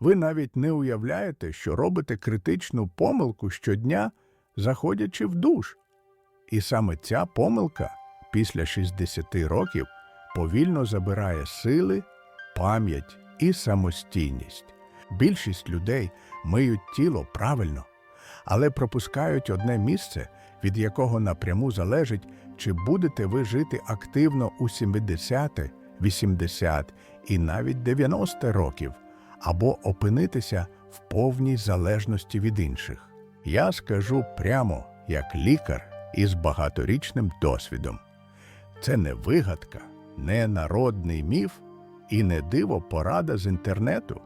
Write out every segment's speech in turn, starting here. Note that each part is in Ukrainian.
Ви навіть не уявляєте, що робите критичну помилку щодня, заходячи в душ. І саме ця помилка після 60 років повільно забирає сили, пам'ять і самостійність. Більшість людей миють тіло правильно, але пропускають одне місце, від якого напряму залежить, чи будете ви жити активно у 70, 80 і навіть 90 років, або опинитися в повній залежності від інших. Я скажу прямо, як лікар із багаторічним досвідом. Це не вигадка, не народний міф і не диво порада з інтернету.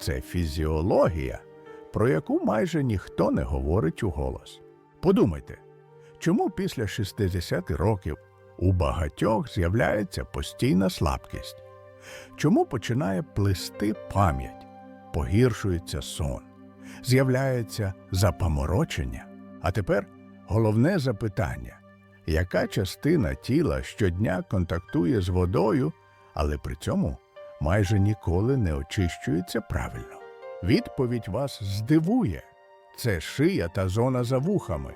Це фізіологія, про яку майже ніхто не говорить уголос. Подумайте, чому після 60 років у багатьох з'являється постійна слабкість? Чому починає плисти пам'ять, погіршується сон, з'являється запаморочення? А тепер головне запитання: яка частина тіла щодня контактує з водою, але при цьому майже ніколи не очищується правильно? Відповідь вас здивує. Це шия та зона за вухами.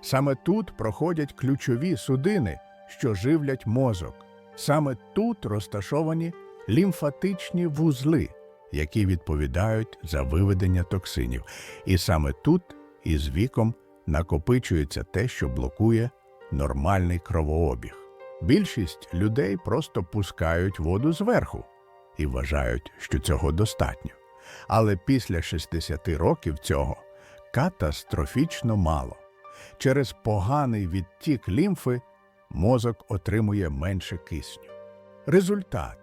Саме тут проходять ключові судини, що живлять мозок. Саме тут розташовані лімфатичні вузли, які відповідають за виведення токсинів. І саме тут із віком накопичується те, що блокує нормальний кровообіг. Більшість людей просто пускають воду зверху і вважають, що цього достатньо. Але після 60 років цього катастрофічно мало. Через поганий відтік лімфи мозок отримує менше кисню. Результат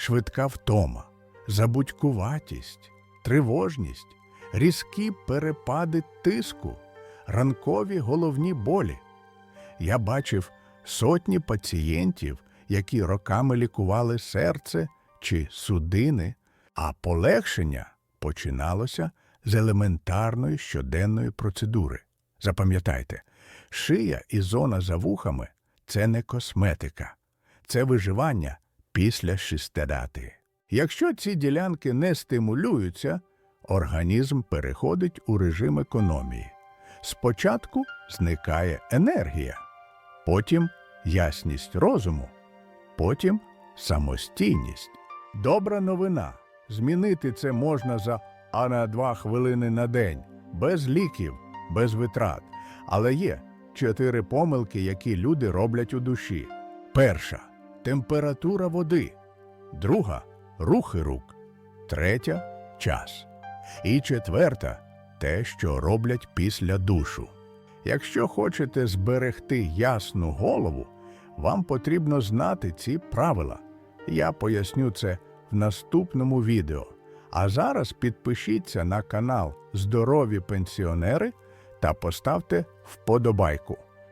швидка втома, забудькуватість, тривожність, різкі перепади тиску, ранкові головні болі. Я бачив сотні пацієнтів, які роками лікували серце чи судини, а полегшення починалося з елементарної щоденної процедури. Запам'ятайте, шия і зона за вухами це не косметика, це виживання після шістидати. Якщо ці ділянки не стимулюються, організм переходить у режим економії. Спочатку зникає енергія, потім ясність розуму, потім самостійність. Добра новина. Змінити це можна за а на два хвилини на день, без ліків, без витрат. Але є чотири помилки, які люди роблять у душі. Перша температура води, друга рухи рук, третя час. І четверта те, що роблять після душу. Якщо хочете зберегти ясну голову, вам потрібно знати ці правила. Я поясню це в наступному відео. А зараз підпишіться на канал Здорові пенсіонери та поставте вподобайку.